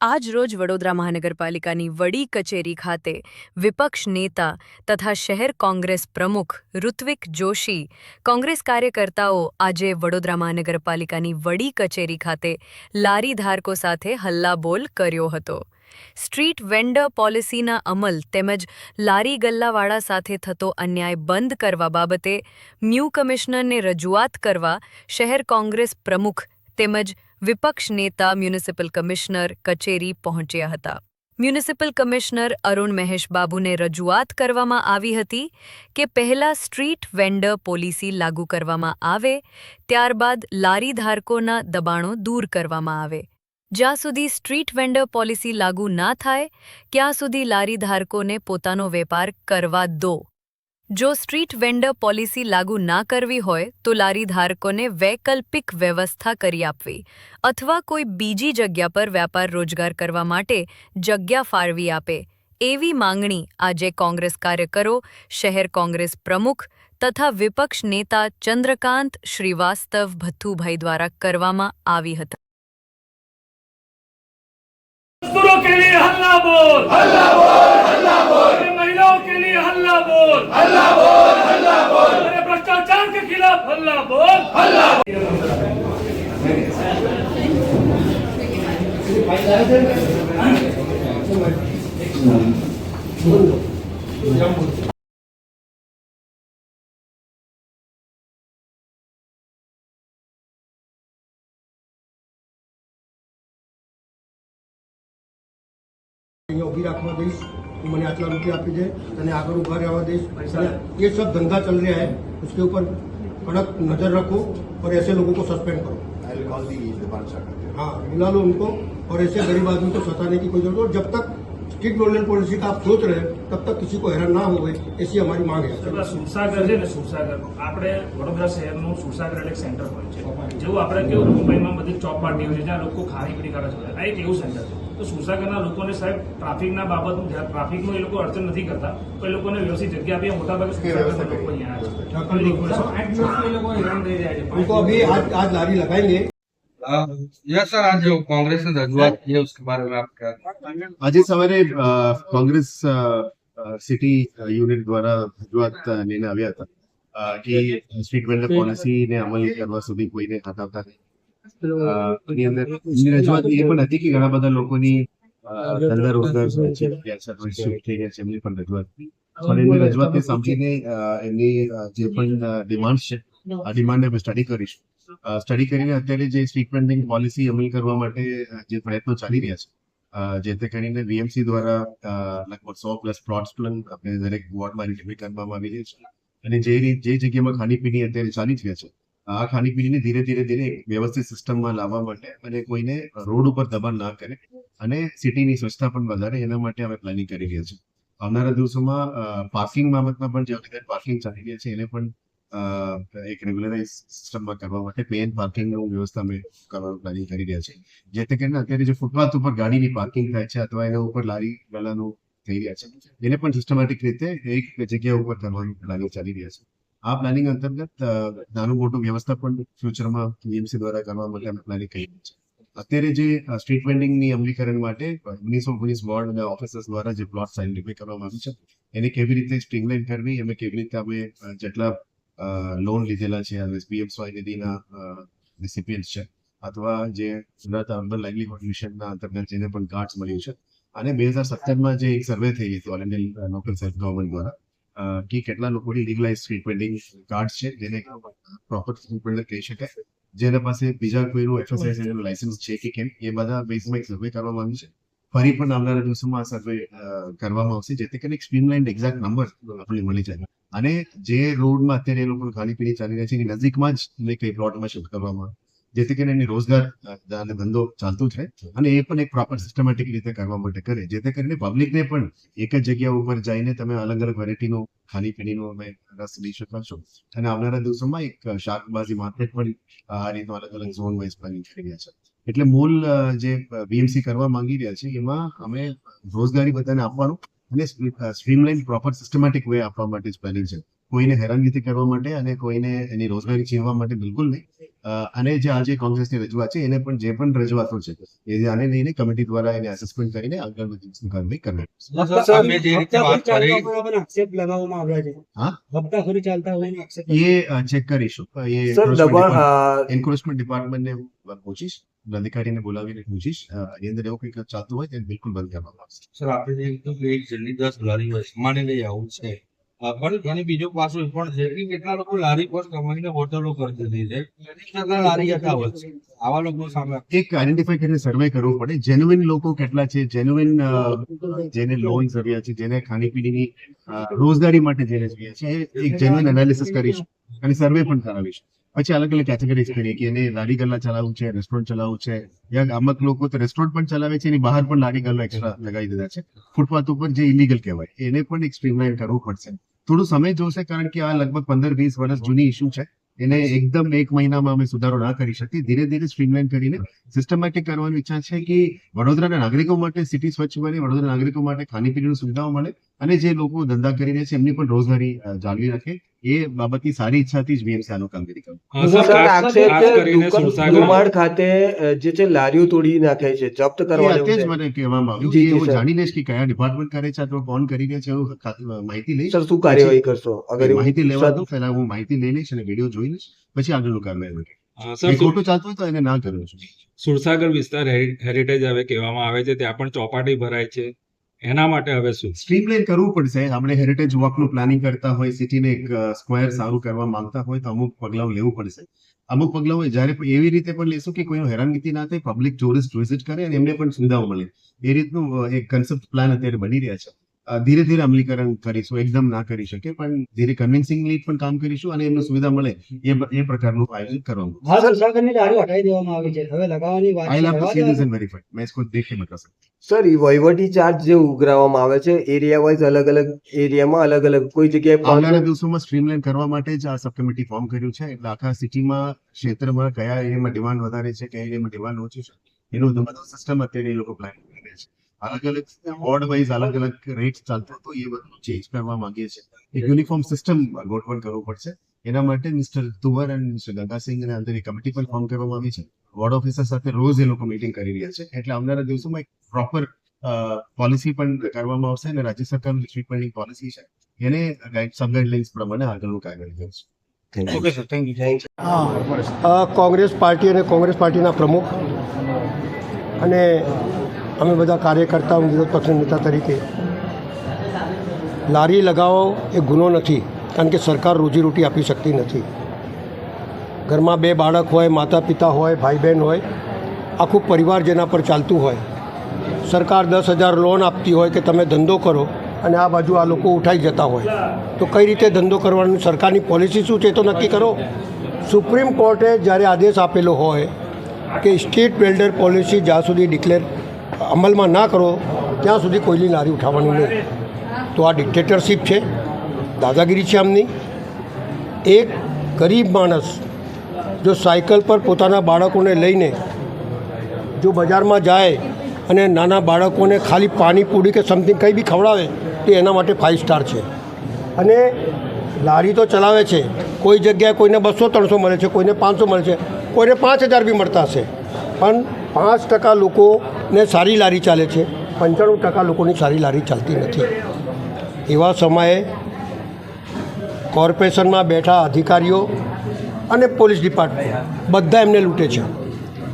આજ રોજ વડોદરા મહાનગરપાલિકાની વડી કચેરી ખાતે વિપક્ષ નેતા તથા શહેર કોંગ્રેસ પ્રમુખ ઋત્વિક જોશી, કોંગ્રેસ કાર્યકર્તાઓ આજે વડોદરા મહાનગરપાલિકાની વડી કચેરી ખાતે લારી ધારકો સાથે હલ્લાબોલ કર્યો હતો. સ્ટ્રીટ વેન્ડર પોલિસીના અમલ તેમજ લારી ગલ્લાવાળા સાથે થતો અન્યાય બંધ કરવા બાબતે મ્યુ કમિશનરને રજૂઆત કરવા શહેર કોંગ્રેસ પ્રમુખ તેમજ વિપક્ષ નેતા મ્યુનિસિપલ કમિશનર કચેરી પહોંચ્યા હતા. મ્યુનિસિપલ કમિશનર અરુણ મહેશ બાબુને રજૂઆત કરવામાં આવી હતી કે પહેલા સ્ટ્રીટ વેન્ડર પોલિસી લાગુ કરવામાં આવે, ત્યારબાદ લારી ધારકોના દબાણો દૂર કરવામાં આવે. જ્યાં સુધી સ્ટ્રીટ વેન્ડર પોલિસી લાગુ ના થાય, ત્યાં સુધી લારી ધારકોને પોતાનો વેપાર કરવા દો. જો સ્ટ્રીટ વેન્ડર પોલિસી લાગુ ના કરવી હોય, તો લારીધારકોને વૈકલ્પિક વ્યવસ્થા કરી આપવી અથવા કોઈ બીજી જગ્યા પર વ્યાપાર રોજગાર કરવા માટે જગ્યા ફાળવી આપે. એવી માંગણી આજે કોંગ્રેસ કાર્યકરો, શહેર કોંગ્રેસ પ્રમુખ તથા વિપક્ષ નેતા ચંદ્રકાંત શ્રીવાસ્તવ ભથ્થુભાઈ દ્વારા કરવામાં આવી હતી. હલ્લા બોલ! હલ્લા બોલ! बोल हल्ला बोल हल्ला बोल अरे भ्रष्टाचार के खिलाफ हल्ला बोल हल्ला बोल Yo, beat up. મને આટલા રૂપિયા આપી દે તને આગળ ઊભા રહેવા દઈશ અને ये सब धंधा चल रहा है उसके ऊपर कड़क नजर रखो और ऐसे लोगों को सस्पेंड करो I'll call the Department Secretary. हाँ बुला लो उनको और ऐसे गरीब आदमी को सताने की कोई जरूरत और जब तक स्ट्रीट रोल पॉलिसी का आप सोच रहे हैं तब तक किसी को हैरान ना हो ऐसी हमारी मांग है આપણા સુરસાગર છે ને સુરસાગર આપણે વડોદરા શહેરનું સુરસાગર એટલે એક સેન્ટર પોઈન્ટ છે જેવું આપણે કેવું મુંબઈમાં બધી ચોક પાર્ટીઓ છે જ્યાં લોકો ખાણીપીણી કરે છે આ એક એવું સેન્ટર છે તો સુરસાગરના લોકોને સાહેબ ટ્રાફિકના બાબતનું ધ્યાન ટ્રાફિકનું એ લોકો અડચણ નથી કરતા તો એ લોકોને વ્યવસ્થિત જગ્યા આપીએ મોટાભાગે સુરસાગરના લોકો અહીંયા આવે છે उनको अभी आज आज लारी लगाएंगे यस सर आज जो कांग्रेस ने रजूआत की है उसके बारे में आप क्या આજે સવારે અ, કોંગ્રેસ અ, અ, સિટી યુનિટ દ્વારા રજૂઆત અ, લઈને આવ્યા હતા અ, કે સ્ટ્રીટ વેન્ડર પોલિસીને અમલ કરવા સુધી કોઈને હાથ આવતા નહીં અ, એની અંદર રજૂઆત એ પણ હતી કે ઘણા બધા લોકોની ધંધા રોજગાર છે એમની પણ રજૂઆત પણ એમની રજૂઆતને સમજીને એમની જે પણ ડિમાન્ડ છે આ ડિમાન્ડ અમે સ્ટડી કરીશું. સ્ટડી કરીને અત્યારે જે સ્ટ્રીટ પોલિસી અમલ કરવા માટે જે પ્રયત્નો ચાલી રહ્યા છે જેથી કરીને વીએમસી દ્વારા લગભગ સો પ્લસ પ્લોટ્સ પણ આપણે દરેક વોર્ડમાં રિલીઝ કરવામાં આવી રહી છે. અને જે જે જગ્યામાં ખાણીપીણી અત્યારે ચાલી જ રહ્યા છે આ ખાણીપીણીને ધીરે ધીરે ધીરે વ્યવસ્થિત સિસ્ટમમાં લાવવા માટે અને કોઈને રોડ ઉપર દબાણ ના કરે અને સિટીની સ્વચ્છતા પણ વધારે, એના માટે અમે પ્લાનિંગ કરી રહ્યા છીએ. આવનારા દિવસોમાં પાર્કિંગ બાબતમાં પણ જે અત્યારે પાર્કિંગ ચાલી રહ્યા છે, એને પણ એક રેગ્યુલરાઇઝ સિસ્ટમમાં કરવા માટે પેન પાર્કિંગની વ્યવસ્થા અમે કરવાનું પ્લાનિંગ કરી રહ્યા છીએ. જેથી કરીને અત્યારે જે ફૂટપાથ ઉપર ગાડીની પાર્કિંગ થાય છે અથવા એના ઉપર લારી ગલાનું થઈ રહ્યા છે, એને પણ સિસ્ટમેટિક રીતે એક જગ્યા ઉપર કરવાનું પ્લાનિંગ ચાલી રહ્યા છે. આ પ્લાનિંગ અંતર્ગત નાનું મોટું વ્યવસ્થા પણ ફ્યુચરમાં વીએમસી દ્વારા કરવા માટે અમે પ્લાનિંગ કરી છે. અત્યારે જે સ્ટ્રીટ વેન્ડિંગની અમલીકરણ માટે ઓગણીસો ઓગણીસ વોર્ડ અને ઓફિસર્સ દ્વારા જે પ્લોટ આઈડેન્ટિફાઈ કરવામાં આવ્યું છે, એને કેવી રીતે સ્ટ્રીમલાઇન કરવી અમે કેવી રીતે અમે જેટલા લોન લીધેલા છે પીએમ સ્વાય નિધિના છે, અથવા જે ગુજરાત અર્બન લાઇવલીહુડ મિશનના અંતર્ગત જેને પણ કાર્ડ્સ મળ્યું છે. અને બે હજાર સત્તરમાં જે એક સર્વે થઈ હતી લોકલ સેલ્ફ ગવર્મેન્ટ દ્વારા કે કેટલા લોકોની લીગલાઇઝ સ્ટ્રીટ કાર્ડ છે, જેને પ્રોપર સ્ટ્રીટ કહી શકાય. જેના પાસે બીજા કોઈનું એક્સરસાઇઝ એનું લાયસન્સ છે કે કેમ, એ બધા બેઝમાં એક સર્વે કરવામાં આવ્યું છે. ફરી પણ આવનારા દિવસોમાં આ સર્વે કરવામાં આવશે, જેથી કરીને સ્ટ્રીમલાઇન એક્ઝેક્ટ નંબર આપણને મળી જાય. અને જે રોડમાં અત્યારે એ લોકો ખાણીપીણી ચાલી રહ્યા છે, એની નજીકમાં જ કઈ પ્લોટમાં શિફ્ટ કરવામાં આવે. જેથી કરીને એની રોજગાર અને ધંધો ચાલતો છે અને એ પણ એક પ્રોપર સિસ્ટમેટિક રીતે કરવા માટે કરે. જેથી કરીને પબ્લિકને પણ એક જ જગ્યા ઉપર જઈને તમે અલગ અલગ વેરાયટીનો ખાણીપીણીનો અમે રસ લઈ શકાશો અને આવનારા દિવસોમાં એક શાકભાજી માર્કેટ પણ આ રીતનો અલગ અલગ ઝોન વાઇઝ પ્લાનિંગ કરી રહ્યા છે. એટલે મૂળ જે બીએમસી કરવા માંગી રહ્યા છે, એમાં અમે રોજગારી બધાને આપવાનું અને સ્ટ્રીમલાઇન પ્રોપર સિસ્ટમેટિક વે આપવા માટે જ પ્લાનિંગ છે. કોઈને હેરાનગીથી કરવા માટે અને કોઈને એની રોજગારી છીનવા માટે બિલકુલ નહીં. અને જે આજે કોંગ્રેસની રજૂઆત છે એને પણ જે પણ રજૂઆતો છે એ આને લઈને કમિટી દ્વારા એને એસેસમેન્ટ કરીને આગળ દિવસની કાર્યવાહી કરવી એ ચેક કરીશું. એ અ, ડિપાર્ટમેન્ટને પૂછીશ અધિકારીને બોલાવીને પૂછીશ એની અંદર એવું કંઈક ચાલતું હોય તો બિલકુલ બંધ કરવામાં આવશે. સર આપણે એક જલ્દી દસ લારી હોય માની લઈ આવું છે. એની બીજો પાછું પણ છે કે કેટલા લોકો લારી પર કમાઈને હોટલો કરતી થઈ છે. લારી યથાવત છે. આવા લોકો સામે એક આઈડેન્ટિફાઈ કરીને સર્વે કરવો પડે. જેન્યુઇન લોકો કેટલા છે? જેન્યુઇન જેને લોન આવ્યા છે, જેને ખાણીપીણીની રોજગારી માટે જેને જોઈએ છે એક જેન્યુઇન એનાલિસિસ કરીશું અને સર્વે પણ કરાવીશું. પછી અલગ અલગ કેટેગરીઝ કરીએ કે એને લારી ગલ્લા ચલાવવું છે રેસ્ટોરન્ટ ચલાવવું છે, યા અમુક લોકો તો રેસ્ટોરન્ટ પણ ચલાવે છે, એની બહાર પણ લારી ગલ્લા એક્સ્ટ્રા લગાવી દીધા છે. ફૂટપાથ ઉપર જે ઇલીગલ કહેવાય, એને પણ એક સ્ટ્રીમલાઇન કરવું પડશે. થોડું સમય જોશે કારણ કે આ લગભગ પંદર વીસ વર્ષ જૂની ઇસ્યુ છે. એને એકદમ એક મહિનામાં અમે સુધારો ના કરી શકીએ. ધીરે ધીરે સ્ટ્રીમલાઇન કરીને સિસ્ટમેટિક કરવાની ઈચ્છા છે કે વડોદરાના નાગરિકો માટે સિટી સ્વચ્છ બને વડોદરા નાગરિકો માટે ખાણીપીણીની સુવિધાઓ મળે અને જે લોકો ધંધા કરી રહ્યા છે એમની પણ રોજગારી જાળવી રાખે. એ બાબતની સારી ઈચ્છાથી જ બીએમસી આનું કામગીરી કરું. ખાતે જે છે લારીઓ તોડી નાખે છે જપ્ત કરવા કરવાનું અત્યારે જ મને કહેવામાં આવ્યું કે જી, હું સર. જાણી લઈશ કે કયા ડિપાર્ટમેન્ટ કરે છે અથવા કોણ કરી રહ્યા છે એવું માહિતી લઈશ સર શું કાર્યવાહી કરશો? અગર માહિતી લેવા દો પહેલા હું માહિતી લઈ લઈશ અને વીડિયો જોઈ લઈશ પછી આગળનું કાર્યવાહી ખોટું ચાલતું તો એને ના કરવું છું સુરસાગર વિસ્તાર હેરી- હેરિટેજ હવે કહેવામાં આવે છે ત્યાં પણ ચોપાટી ભરાય છે. એના માટે હવે શું? સ્ટ્રીમલાઇન કરવું પડશે. આપણે હેરિટેજ વોકનું પ્લાનિંગ કરતા હોય સિટીને એક સ્ક્વેર સારું કરવા માંગતા હોય તો અમુક પગલાઓ લેવું પડશે. અમુક પગલાઓ જ્યારે એવી રીતે પણ લેશું કે કોઈ હેરાનગતિ ના થાય પબ્લિક ટુરિસ્ટ વિઝિટ કરે અને એમને પણ સુવિધાઓ મળે. એ રીતનું એક કન્સેપ્ટ પ્લાન અત્યારે બની રહ્યા છે. ધીરે ધીરે અમલીકરણ કરીશું એકદમ ના કરી શકે પણ ધીરે કન્વિન્સિંગલી પણ કામ કરીશું અને એમને સુવિધા મળે એ બ- એ પ્રકારનું આયોજન કરવાનું હાલ સુરસાગરની લારીઓ હટાવી દેવામાં આવી છે હવે લગાવવાની વાત आई लव टू सी કરવા दिस एंड वेरीफाइड मैं इसको देख के बता सकता हूँ સર ઈ વહીવટી ચાર્જ જે ઉઘરાવવામાં આવે છે એરિયા વાઇઝ અલગ અલગ એરિયામાં અલગ અલગ કોઈ જગ્યાએ આવનારા પાંચ- દિવસોમાં સ્ટ્રીમલાઇન કરવા માટે જ આ સબ કમિટી ફોર્મ કર્યું છે એટલે આખા સિટીમાં ક્ષેત્રમાં કયા એરિયામાં ડિમાન્ડ વધારે છે કયા એરિયામાં ડિમાન્ડ ઓછી છે એનું બધું સિસ્ટમ અત્યારે એ લોકો પ્લાન કરી રહ્યા છે અલગ અલગ વોર્ડ વાઇઝ અલગ અલગ રેટ ચાલતો હતો એ બધું ચેન્જ કરવા માંગીએ છીએ. એક યુનિફોર્મ સિસ્ટમ ગોઠવણ કરવું પડશે. એના માટે મિસ્ટર તુવર અને મિસ્ટર ગંગાસિંહ અને અંદર એક કમિટી પણ ફોર્મ કરવામાં આવી છે. વોર્ડ ઓફિસર સાથે રોજ એ લોકો મીટિંગ કરી રહ્યા છે. એટલે આવનારા દિવસોમાં એક પ્રોપર પોલિસી પણ કરવામાં આવશે અને રાજ્ય સરકારની ટ્રીટમેન્ટની પોલિસી છે એને ગાઈડ સબ ગાઈડલાઇન્સ પ્રમાણે આગળનું કાર્યવાહી કરશે. Okay sir thank you thank you Congress party અને કોંગ્રેસ પાર્ટીના પ્રમુખ અને અમે બધા કાર્યકર્તાઓ વિરોધ પક્ષના નેતા તરીકે લારી લગાવો એ ગુનો નથી, કારણ કે સરકાર રોજીરોટી આપી શકતી નથી. ઘરમાં બે બાળક હોય માતા પિતા હોય ભાઈ બહેન હોય, આખું પરિવાર જેના પર ચાલતું હોય. સરકાર દસ હજાર લોન આપતી હોય કે તમે ધંધો કરો અને આ બાજુ આ લોકો ઉઠાઈ જતા હોય, તો કઈ રીતે ધંધો કરવાની સરકારની પોલિસી શું છે તો નક્કી કરો? સુપ્રીમ કોર્ટે જ્યારે આદેશ આપેલો હોય કે સ્ટેટ બિલ્ડર પોલિસી જ્યાં સુધી ડિક્લેર અમલમાં ના કરો, ત્યાં સુધી કોઈની લારી ઉઠાવવાની નહીં. તો આ ડિક્ટેટરશીપ છે, દાદાગીરી છે આમની. એક ગરીબ માણસ જો સાયકલ પર પોતાના બાળકોને લઈને જો બજારમાં જાય અને નાના બાળકોને ખાલી પાણીપૂરી કે સમથિંગ કંઈ બી ખવડાવે, તો એના માટે ફાઇવ સ્ટાર છે. અને લારી તો ચલાવે છે. કોઈ જગ્યાએ કોઈને બસો, ત્રણસો મળે છે, કોઈને પાંચસો મળે છે. કોઈને પાંચ હજાર બી મળતા હશે. પણ પાંચ ટકા લોકોને સારી લારી ચાલે છે. પંચાણું ટકા લોકોની સારી લારી ચાલતી નથી. એવા સમયે કોર્પોરેશનમાં બેઠા અધિકારીઓ અને પોલીસ ડિપાર્ટમેન્ટ બધા એમને લૂંટે છે.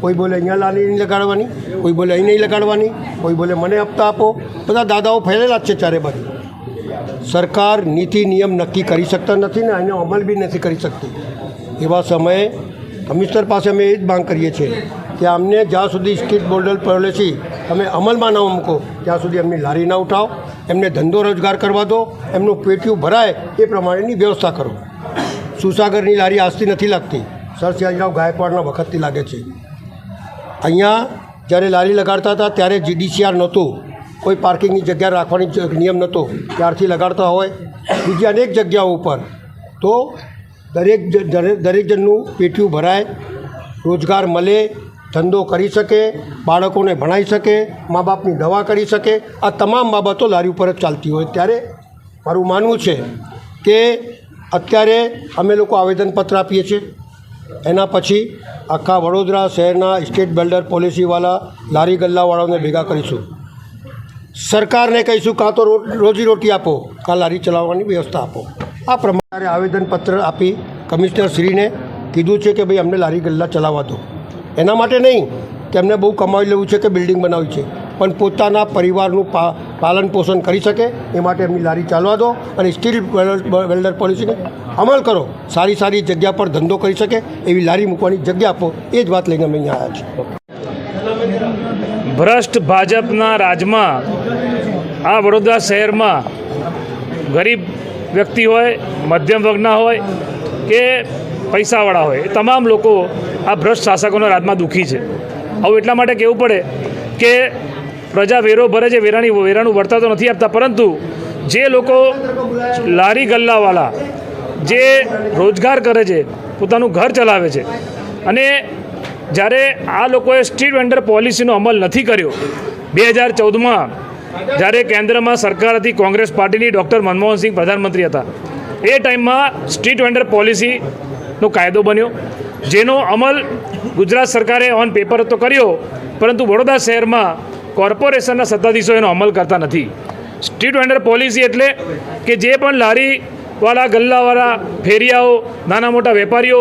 કોઈ બોલે અહીંયા લારી નહીં લગાડવાની, કોઈ બોલે અહીં નહીં લગાડવાની, કોઈ બોલે મને હપ્તા આપો. બધા દાદાઓ ફેલેલા જ છે ચારે બાજુ. સરકાર નીતિ નિયમ નક્કી કરી શકતા નથી ને એનો અમલ બી નથી કરી શકતી. એવા સમયે કમિશનર પાસે અમે એ જ માંગ કરીએ છીએ કે અમને જ્યાં સુધી સ્ટેટ બોર્ડર પોલિસી તમે અમલમાં ન મૂકો, ત્યાં સુધી એમની લારી ના ઉઠાવો, એમને ધંધો રોજગાર કરવા દો, એમનું પેટીયું ભરાય, એ પ્રમાણેની વ્યવસ્થા કરો. સુસાગરની લારી આજથી નથી લાગતી. સર સિયાજીરાવ ગાયકવાડના વખતથી લાગે છે. અહીંયા જ્યારે લારી લગાડતા હતા, ત્યારે જીડીસીઆર નહોતું. કોઈ પાર્કિંગની જગ્યા રાખવાની નિયમ નહોતો. ત્યારથી લગાડતા હોય. બીજી અનેક જગ્યાઓ ઉપર. તો દરેક દરેક જણનું પેટીયું ભરાય, રોજગાર મળે ધંધો કરી શકે, બાળકોને ભણાવી શકે મા બાપની દવા કરી શકે, આ તમામ બાબતો લારી ઉપર જ ચાલતી હોય. ત્યારે મારું માનવું છે કે અત્યારે અમે લોકો આવેદનપત્ર આપીએ છીએ. એના પછી આખા વડોદરા શહેરના સ્ટેટ બિલ્ડર પોલિસીવાળા લારી ગલ્લાવાળાઓને ભેગા કરીશું. સરકારને કહીશું કાં તો રોજીરોટી આપો, કાં લારી ચલાવવાની વ્યવસ્થા આપો. આ પ્રમાણે આવેદનપત્ર આપી કમિશનરશ્રીને કીધું છે કે ભાઈ અમને લારી ગલ્લા ચલાવવા દો. એના માટે નહીં કે એમને બહુ કમાવી લેવું છે કે બિલ્ડિંગ બનાવવી છે. પણ પોતાના પરિવારનું પા, પાલન પોષણ કરી શકે, એ માટે એમની લારી ચાલવા દો અને સ્ટીલ વેલ્ડર પોલિસીને અમલ કરો. સારી સારી જગ્યા પર ધંધો કરી શકે, એવી લારી મૂકવાની જગ્યા આપો, એ જ વાત લઈને અમે અહીંયા આવ્યા છીએ. ભ્રષ્ટ ભાજપના રાજમાં, આ વડોદરા શહેરમાં ગરીબ વ્યક્તિ હોય, મધ્યમ વર્ગના હોય કે પૈસાવાળા હોય, એ તમામ લોકો આ ભ્રષ્ટ શાસકોના રાજમાં દુઃખી છે. આવું એટલા માટે કહેવું પડે કે પ્રજા વેરો ભરે છે વેરાની વેરાનું વળતર તો નથી આપતા, પરંતુ જે લોકો લારી ગલ્લાવાળા જે રોજગાર કરે છે, પોતાનું ઘર ચલાવે છે અને જ્યારે આ લોકોએ સ્ટ્રીટ વેન્ડર પોલિસીનો અમલ નથી કર્યો, બે હજાર ચૌદમાં જ્યારે કેન્દ્રમાં સરકાર હતી, કોંગ્રેસ પાર્ટીની ડૉક્ટર મનમોહનસિંહ પ્રધાનમંત્રી હતા, એ ટાઈમમાં સ્ટ્રીટ વેન્ડર પોલિસીનો કાયદો બન્યો. જેનો અમલ ગુજરાત સરકારે ઓન પેપર તો કર્યો, પરંતુ વડોદરા શહેરમાં કોર્પોરેશનના સત્તાધીશો એનો અમલ કરતા નથી. સ્ટ્રીટ વેન્ડર પોલિસી એટલે કે જે પણ લારીવાળા, ગલ્લાવાળા, ફેરિયાઓ, નાના મોટા વેપારીઓ,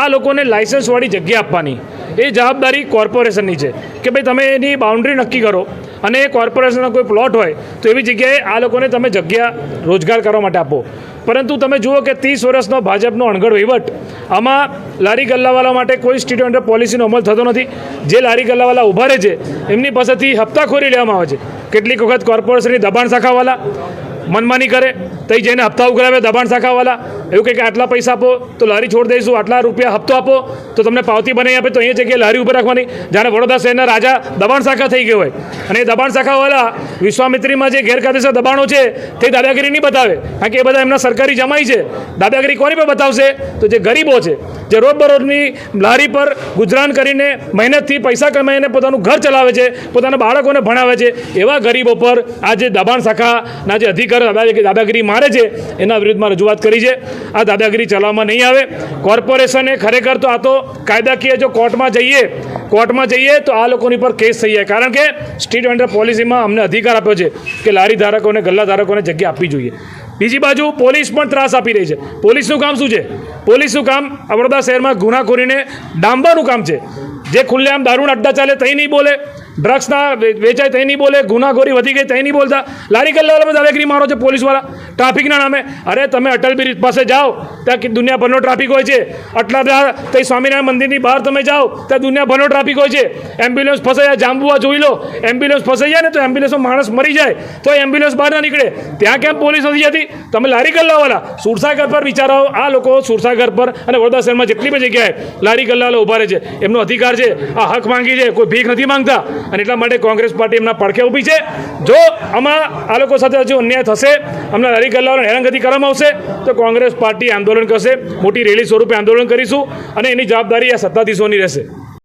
આ લોકોને લાઇસન્સવાળી જગ્યા આપવાની. એ જવાબદારી કોર્પોરેશનની છે કે ભાઈ તમે એની બાઉન્ડ્રી નક્કી કરો અને એ કોર્પોરેશનનો કોઈ પ્લોટ હોય તો એવી જગ્યાએ આ લોકોને તમે જગ્યા રોજગાર કરવા માટે આપો. પરંતુ તમે જુઓ કે ત્રીસ વર્ષનો ભાજપનો અણઘડ વહીવટ, આમાં લારી ગલ્લાવાળા માટે કોઈ સ્ટેટ અંડર પોલિસીનો અમલ થતો નથી. જે લારી ગલ્લાવાળા ઊભા રહે છે, એમની પાસેથી હપ્તાખોરી લેવામાં આવે છે. કેટલીક વખત કોર્પોરેશનની દબાણ શાખાવાળા મનમાની કરે, તઈ જઈને હપ્તા ઉઘરાવે દબાણ શાખાવાળા એવું કહે કે આટલા પૈસા આપો, તો લારી છોડ દઈશું, આટલા રૂપિયા હપ્તો આપો, તો તમને પાવતી બનાવી આપે, તો અહીંયા જગ્યાએ લારી ઉપર રાખવાની. જાણે વડોદરા શહેરના રાજા દબાણ શાખા થઈ ગયો હોય. અને એ દબાણ શાખાવાળા વિશ્વામિત્રીમાં જે ગેરકાયદેસર દબાણો છે, તે દાદાગીરી નહીં બતાવે. કારણ કે એ બધા એમના સરકારી જમાઈ છે. દાદાગીરી કોની પર બતાવશે? તો જે ગરીબો છે, જે રોજબરોજની લારી પર ગુજરાન કરીને મહેનતથી પૈસા કમાઈને પોતાનું ઘર ચલાવે છે, પોતાના બાળકોને ભણાવે છે, એવા ગરીબો પર આ જે દબાણ શાખાના જે અધિકારો દાદાગીરી દાદાગીરી મારે છે, એના વિરુદ્ધમાં રજૂઆત કરી છે. આ દાદાગીરી ચલાવવામાં નહીં આવે. કોર્પોરેશને ખરેખર તો આ તો કાયદાકીય જો કોર્ટમાં જઈએ કોર્ટમાં જઈએ તો આ લોકોની પર કેસ થઈ જાય. કારણ કે સ્ટ્રીટ વેન્ડર પોલિસીમાં અમને અધિકાર આપ્યો છે કે લારી ધારકોને, ગલ્લા ધારકોને જગ્યા આપવી જોઈએ. બીજી બાજુ પોલીસ પણ ત્રાસ આપી રહી છે. પોલીસનું કામ શું છે? પોલીસનું કામ વડોદરા શહેરમાં ગુનાખોરીને ડામવાનું કામ છે. જે ખુલ્લેઆમ દારૂણ અડ્ડા ચાલે તઈ નહીં બોલે. ડ્રગ્સના વેચાય તઈ નહીં બોલે, ગુનાખોરી વધી ગઈ તઈ નહીં બોલતા. લારી ગલ્લાવાળા દાદાગીરી મારો છે પોલીસવાળા ટ્રાફિકના નામે. અરે તમે અટલ બ્રિજ પાસે જાઓ, ત્યાં દુનિયાભરનો ટ્રાફિક હોય છે. આટલા બધા તઈ સ્વામિનારાયણ મંદિરની બહાર તમે જાઓ, ત્યાં દુનિયાભરનો ટ્રાફિક હોય છે. એમ્બ્યુલન્સ ફસાઈ જાય જાંબુઆ જોઈ લો. એમ્બ્યુલન્સ ફસાઈ જાય ને તો એમ્બ્યુલન્સમાં માણસ મરી જાય. તો એમ્બ્યુલન્સ બહાર ના નીકળે. ત્યાં કેમ પોલીસ નથી જતી? તમે લારી કલ્લાવાળા સુરસાગર પર વિચારો, આ લોકો સુરસાગર પર અને વડોદરા શહેરમાં જેટલી બી જગ્યાએ લારી ગલ્લાવાળા ઊભા રહે છે. એમનો અધિકાર છે, આ હક માંગી છે, કોઈ ભીખ નથી માંગતા. અને એટલા માટે કોંગ્રેસ પાર્ટી એમના પડખે ઊભી છે. જો આમાં આ લોકો સાથે હજુ અન્યાય થશે અમને લારી ગલ્લાઓને હેરાનગતિ કરવામાં આવશે, તો કોંગ્રેસ પાર્ટી આંદોલન કરશે. મોટી રેલી સ્વરૂપે આંદોલન કરીશું અને એની જવાબદારી આ સત્તાધીશોની રહેશે.